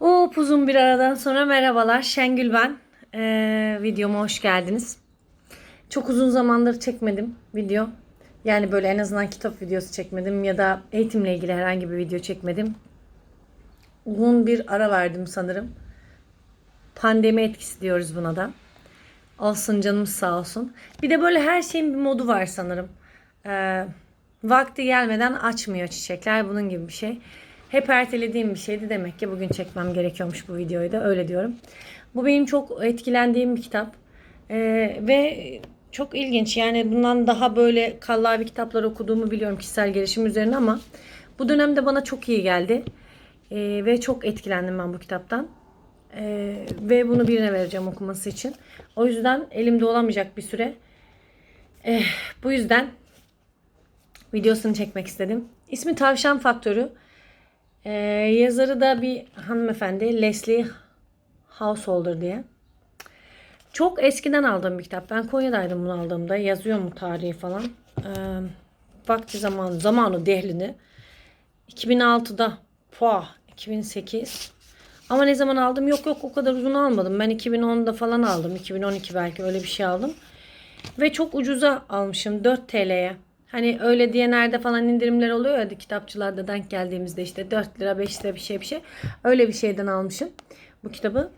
O uzun bir aradan sonra merhabalar. Şengül ben. Ee, videoma hoş geldiniz. Çok uzun zamandır çekmedim video. Yani böyle en azından kitap videosu çekmedim ya da eğitimle ilgili herhangi bir video çekmedim. Uzun bir ara verdim sanırım. Pandemi etkisi diyoruz buna da. Olsun canımız sağ olsun. Bir de böyle her şeyin bir modu var sanırım. Ee, vakti gelmeden açmıyor çiçekler. Bunun gibi bir şey. Hep ertelediğim bir şeydi. Demek ki bugün çekmem gerekiyormuş bu videoyu da. Öyle diyorum. Bu benim çok etkilendiğim bir kitap. Ee, ve çok ilginç. Yani bundan daha böyle kallavi kitaplar okuduğumu biliyorum kişisel gelişim üzerine ama bu dönemde bana çok iyi geldi. Ee, ve çok etkilendim ben bu kitaptan. Ee, ve bunu birine vereceğim okuması için. O yüzden elimde olamayacak bir süre. Eh, bu yüzden videosunu çekmek istedim. İsmi Tavşan Faktörü. Ee, yazarı da bir hanımefendi Leslie Householder diye. Çok eskiden aldığım bir kitap. Ben Konya'daydım bunu aldığımda. Yazıyor mu tarihi falan. Ee, vakti zamanı, zamanı dehlini. 2006'da. Puah, 2008. Ama ne zaman aldım? Yok yok o kadar uzun almadım. Ben 2010'da falan aldım. 2012 belki öyle bir şey aldım. Ve çok ucuza almışım. 4 TL'ye. Hani öyle diyenlerde falan indirimler oluyor ya kitapçılarda denk geldiğimizde işte 4 lira 5 lira bir şey bir şey. Öyle bir şeyden almışım bu kitabı.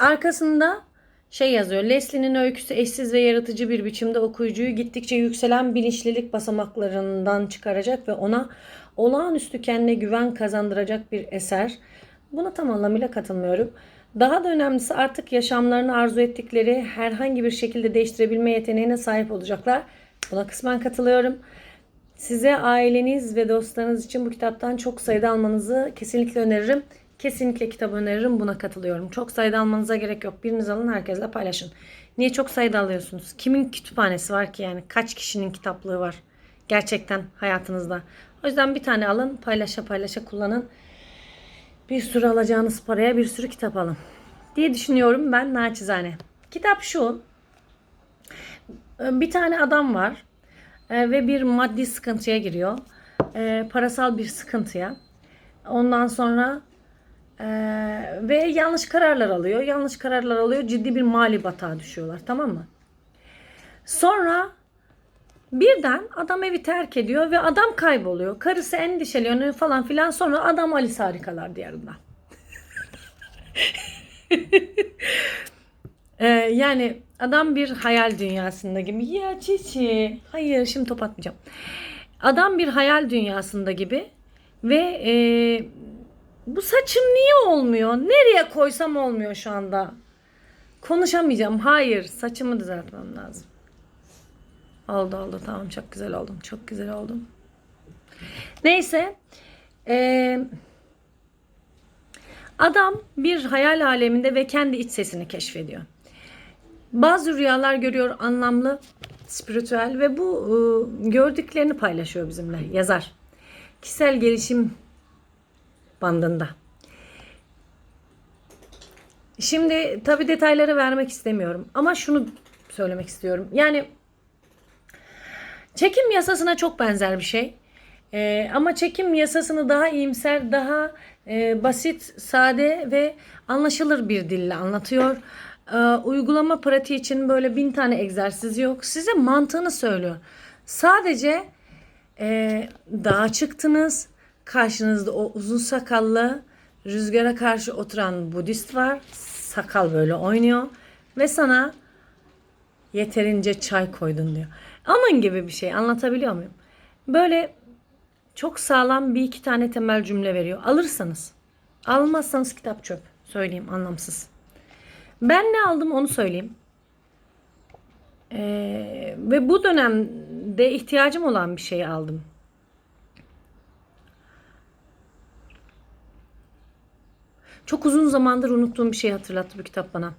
Arkasında şey yazıyor. Leslie'nin öyküsü eşsiz ve yaratıcı bir biçimde okuyucuyu gittikçe yükselen bilinçlilik basamaklarından çıkaracak ve ona olağanüstü kendine güven kazandıracak bir eser. Buna tam anlamıyla katılmıyorum. Daha da önemlisi artık yaşamlarını arzu ettikleri herhangi bir şekilde değiştirebilme yeteneğine sahip olacaklar. Buna kısmen katılıyorum. Size aileniz ve dostlarınız için bu kitaptan çok sayıda almanızı kesinlikle öneririm. Kesinlikle kitap öneririm. Buna katılıyorum. Çok sayıda almanıza gerek yok. Biriniz alın herkesle paylaşın. Niye çok sayıda alıyorsunuz? Kimin kütüphanesi var ki yani? Kaç kişinin kitaplığı var? Gerçekten hayatınızda. O yüzden bir tane alın. Paylaşa paylaşa kullanın. Bir sürü alacağınız paraya bir sürü kitap alın. Diye düşünüyorum ben naçizane. Kitap şu. Bir tane adam var. e, Ve bir maddi sıkıntıya giriyor. E, Parasal bir sıkıntıya. Ondan sonra ee, ve yanlış kararlar alıyor. Yanlış kararlar alıyor. Ciddi bir mali batağa düşüyorlar. Tamam mı? Sonra birden adam evi terk ediyor ve adam kayboluyor. Karısı endişeleniyor falan filan. Sonra adam Alice Harikalar Diyarında. Ee, yani adam bir hayal dünyasında gibi. Ya çiçi. Hayır şimdi top atmayacağım. Adam bir hayal dünyasında gibi ve e, bu saçım niye olmuyor? Nereye koysam olmuyor şu anda. Konuşamayacağım. Hayır. Saçımı düzeltmem lazım. Oldu oldu. Tamam çok güzel oldum. Çok güzel oldum. Neyse. Ee, adam bir hayal aleminde ve kendi iç sesini keşfediyor. Bazı rüyalar görüyor anlamlı, spiritüel ve bu e, gördüklerini paylaşıyor bizimle yazar. Kişisel gelişim bandında. Şimdi tabi detayları vermek istemiyorum ama şunu söylemek istiyorum. Yani çekim yasasına çok benzer bir şey. Ee, ama çekim yasasını daha iyimser, daha e, basit, sade ve anlaşılır bir dille anlatıyor. Ee, uygulama pratiği için böyle bin tane egzersiz yok. Size mantığını söylüyor. Sadece e, dağa çıktınız, Karşınızda o uzun sakallı rüzgara karşı oturan Budist var. Sakal böyle oynuyor ve sana yeterince çay koydun diyor. Aman gibi bir şey anlatabiliyor muyum? Böyle çok sağlam bir iki tane temel cümle veriyor. Alırsanız. Almazsanız kitap çöp. Söyleyeyim anlamsız. Ben ne aldım onu söyleyeyim. Ee, ve bu dönemde ihtiyacım olan bir şey aldım. Çok uzun zamandır unuttuğum bir şey hatırlattı bu kitap bana.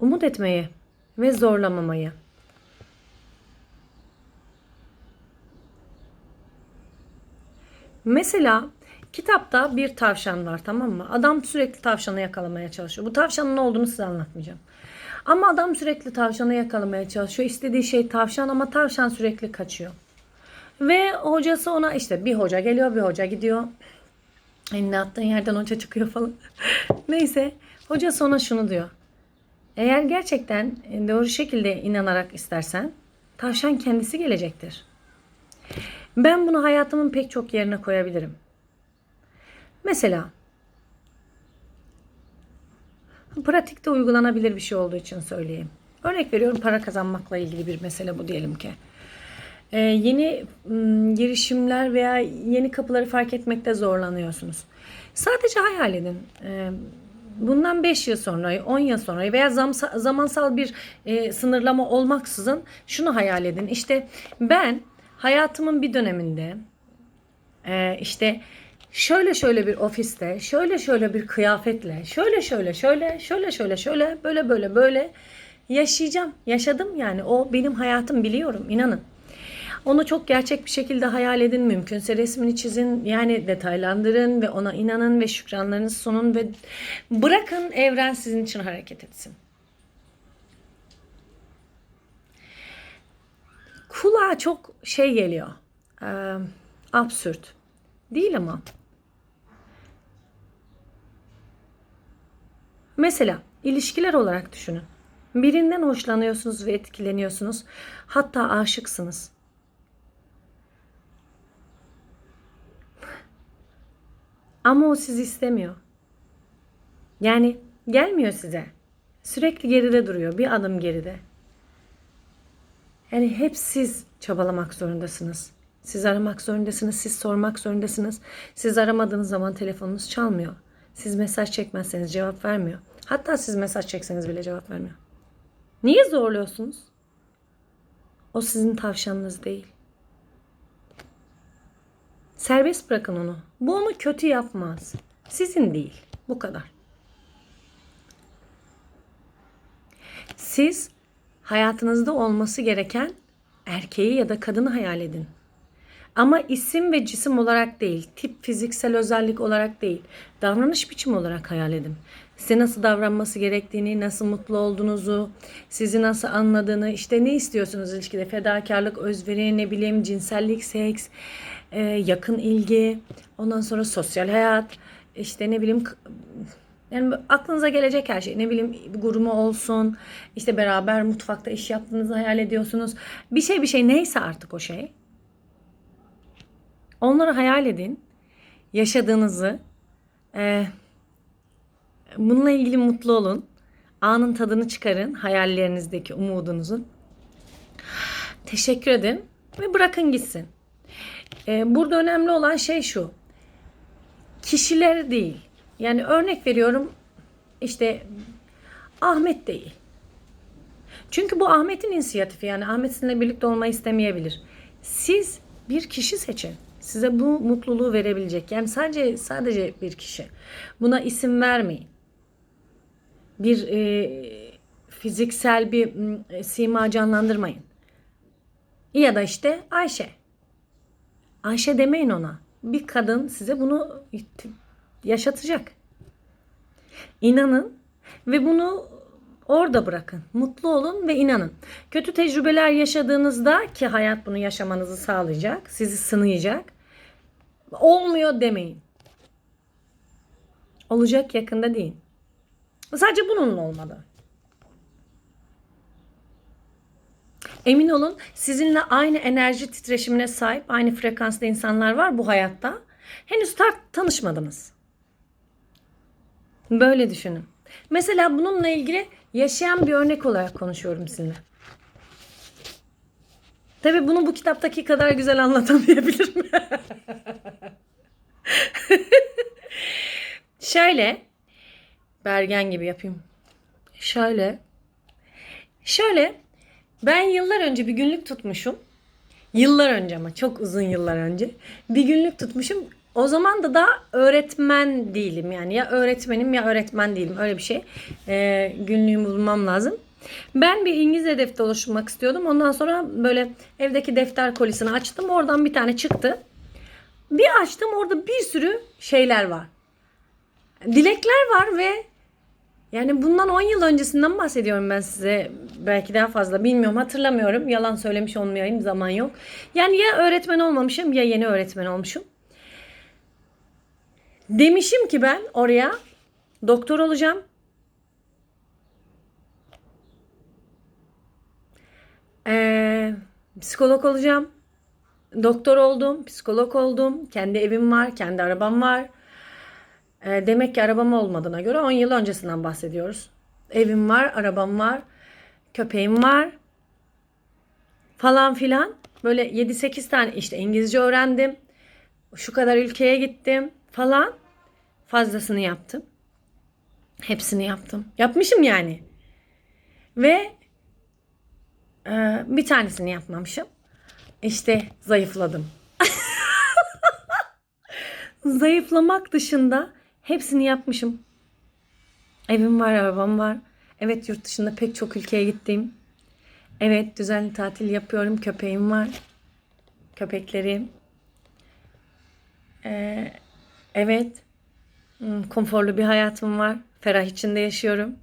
Umut etmeyi ve zorlamamayı. Mesela kitapta bir tavşan var tamam mı? Adam sürekli tavşanı yakalamaya çalışıyor. Bu tavşanın ne olduğunu size anlatmayacağım. Ama adam sürekli tavşanı yakalamaya çalışıyor. İstediği şey tavşan ama tavşan sürekli kaçıyor. Ve hocası ona işte bir hoca geliyor bir hoca gidiyor. Elini attığın yerden hoca çıkıyor falan. Neyse hoca sonra şunu diyor. Eğer gerçekten doğru şekilde inanarak istersen tavşan kendisi gelecektir. Ben bunu hayatımın pek çok yerine koyabilirim. Mesela pratikte uygulanabilir bir şey olduğu için söyleyeyim. Örnek veriyorum para kazanmakla ilgili bir mesele bu diyelim ki. Ee, yeni m, girişimler veya yeni kapıları fark etmekte zorlanıyorsunuz. Sadece hayal edin. Ee, bundan 5 yıl sonra, 10 yıl sonra veya zamsa- zamansal bir e, sınırlama olmaksızın şunu hayal edin. İşte ben hayatımın bir döneminde e, işte şöyle şöyle bir ofiste, şöyle şöyle bir kıyafetle, şöyle şöyle şöyle, şöyle şöyle şöyle, böyle böyle böyle yaşayacağım. Yaşadım yani o benim hayatım biliyorum inanın. Onu çok gerçek bir şekilde hayal edin. Mümkünse resmini çizin. Yani detaylandırın ve ona inanın ve şükranlarınızı sunun ve bırakın evren sizin için hareket etsin. Kulağa çok şey geliyor. Ee, absürt. Değil ama. Mesela ilişkiler olarak düşünün. Birinden hoşlanıyorsunuz ve etkileniyorsunuz. Hatta aşıksınız. Ama o sizi istemiyor. Yani gelmiyor size. Sürekli geride duruyor. Bir adım geride. Yani hep siz çabalamak zorundasınız. Siz aramak zorundasınız. Siz sormak zorundasınız. Siz aramadığınız zaman telefonunuz çalmıyor. Siz mesaj çekmezseniz cevap vermiyor. Hatta siz mesaj çekseniz bile cevap vermiyor. Niye zorluyorsunuz? O sizin tavşanınız değil. Serbest bırakın onu. Bu onu kötü yapmaz. Sizin değil. Bu kadar. Siz hayatınızda olması gereken erkeği ya da kadını hayal edin. Ama isim ve cisim olarak değil, tip fiziksel özellik olarak değil, davranış biçimi olarak hayal edin. Size nasıl davranması gerektiğini, nasıl mutlu olduğunuzu, sizi nasıl anladığını, işte ne istiyorsunuz ilişkide? Fedakarlık, özveri, ne bileyim cinsellik, seks, e, yakın ilgi, ondan sonra sosyal hayat, işte ne bileyim yani aklınıza gelecek her şey. Ne bileyim gurumu olsun, işte beraber mutfakta iş yaptığınızı hayal ediyorsunuz. Bir şey bir şey neyse artık o şey. Onları hayal edin. Yaşadığınızı. E, bununla ilgili mutlu olun. Anın tadını çıkarın. Hayallerinizdeki umudunuzun. Teşekkür edin. Ve bırakın gitsin. E, burada önemli olan şey şu. Kişiler değil. Yani örnek veriyorum. işte Ahmet değil. Çünkü bu Ahmet'in inisiyatifi. Yani Ahmet sizinle birlikte olmayı istemeyebilir. Siz bir kişi seçin size bu mutluluğu verebilecek. Yani sadece sadece bir kişi. Buna isim vermeyin. Bir e, fiziksel bir e, sima canlandırmayın. Ya da işte Ayşe. Ayşe demeyin ona. Bir kadın size bunu yaşatacak. İnanın ve bunu orada bırakın. Mutlu olun ve inanın. Kötü tecrübeler yaşadığınızda ki hayat bunu yaşamanızı sağlayacak, sizi sınayacak. Olmuyor demeyin. Olacak yakında değil. Sadece bununla olmadı. Emin olun sizinle aynı enerji titreşimine sahip, aynı frekansta insanlar var bu hayatta. Henüz tar- tanışmadınız. Böyle düşünün. Mesela bununla ilgili yaşayan bir örnek olarak konuşuyorum sizinle. Tabi bunu bu kitaptaki kadar güzel anlatamayabilirim. Şöyle Bergen gibi yapayım. Şöyle Şöyle ben yıllar önce bir günlük tutmuşum. Yıllar önce ama çok uzun yıllar önce bir günlük tutmuşum. O zaman da daha öğretmen değilim yani ya öğretmenim ya öğretmen değilim öyle bir şey. Ee, günlüğümü bulmam lazım. Ben bir İngilizce defter oluşturmak istiyordum. Ondan sonra böyle evdeki defter kolisini açtım. Oradan bir tane çıktı. Bir açtım orada bir sürü şeyler var. Dilekler var ve yani bundan 10 yıl öncesinden bahsediyorum ben size. Belki daha fazla bilmiyorum hatırlamıyorum. Yalan söylemiş olmayayım zaman yok. Yani ya öğretmen olmamışım ya yeni öğretmen olmuşum. Demişim ki ben oraya doktor olacağım. Ee, psikolog olacağım. Doktor oldum, psikolog oldum. Kendi evim var, kendi arabam var. Ee, demek ki arabam olmadığına göre 10 yıl öncesinden bahsediyoruz. Evim var, arabam var, köpeğim var falan filan. Böyle 7-8 tane işte İngilizce öğrendim. Şu kadar ülkeye gittim falan. Fazlasını yaptım. Hepsini yaptım. Yapmışım yani. Ve e, bir tanesini yapmamışım. İşte zayıfladım. Zayıflamak dışında hepsini yapmışım. Evim var, arabam var. Evet yurt dışında pek çok ülkeye gittim. Evet düzenli tatil yapıyorum. Köpeğim var. Köpeklerim. Ee, evet. Hmm, Konforlu bir hayatım var. Ferah içinde yaşıyorum.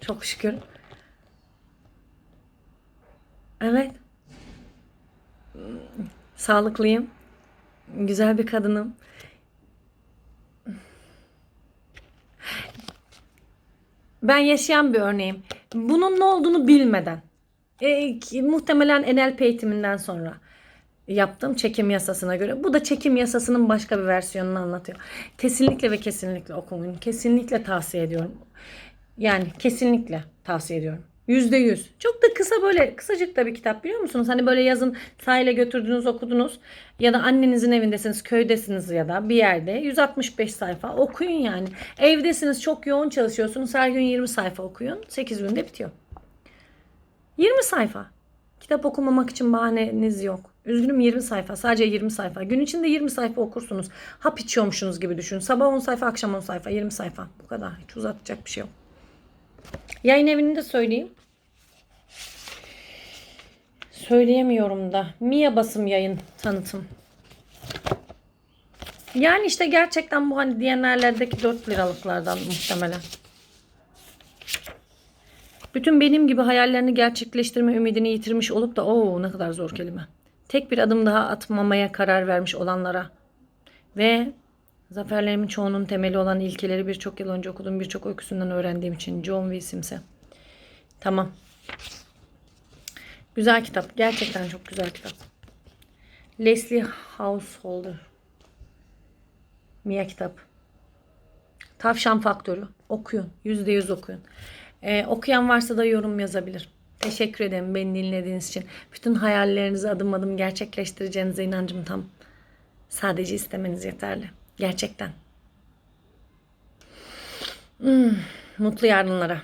Çok şükür. Evet. Sağlıklıyım. Güzel bir kadınım. Ben yaşayan bir örneğim. Bunun ne olduğunu bilmeden. E, muhtemelen NLP eğitiminden sonra yaptım çekim yasasına göre. Bu da çekim yasasının başka bir versiyonunu anlatıyor. Kesinlikle ve kesinlikle okuyun. Kesinlikle tavsiye ediyorum. Yani kesinlikle tavsiye ediyorum. Yüzde yüz. Çok da kısa böyle kısacık da bir kitap biliyor musunuz? Hani böyle yazın sahile götürdünüz okudunuz ya da annenizin evindesiniz köydesiniz ya da bir yerde 165 sayfa okuyun yani. Evdesiniz çok yoğun çalışıyorsunuz her gün 20 sayfa okuyun 8 günde bitiyor. 20 sayfa. Kitap okumamak için bahaneniz yok. Üzgünüm 20 sayfa. Sadece 20 sayfa. Gün içinde 20 sayfa okursunuz. Hap içiyormuşsunuz gibi düşün. Sabah 10 sayfa, akşam 10 sayfa, 20 sayfa. Bu kadar. Hiç uzatacak bir şey yok. Yayın evini de söyleyeyim. Söyleyemiyorum da. Mia basım yayın tanıtım. Yani işte gerçekten bu hani diyenlerlerdeki 4 liralıklardan muhtemelen. Bütün benim gibi hayallerini gerçekleştirme ümidini yitirmiş olup da o ne kadar zor kelime. Tek bir adım daha atmamaya karar vermiş olanlara ve zaferlerimin çoğunun temeli olan ilkeleri birçok yıl önce okuduğum birçok öyküsünden öğrendiğim için John. Sims'e. Tamam. Güzel kitap. Gerçekten çok güzel kitap. Leslie Householder. Mia kitap. Tavşan Faktörü. Okuyun. Yüzde yüz okuyun. Ee, okuyan varsa da yorum yazabilir. Teşekkür ederim beni dinlediğiniz için. Bütün hayallerinizi adım adım gerçekleştireceğinize inancım tam. Sadece istemeniz yeterli. Gerçekten. Hmm, mutlu yarınlara.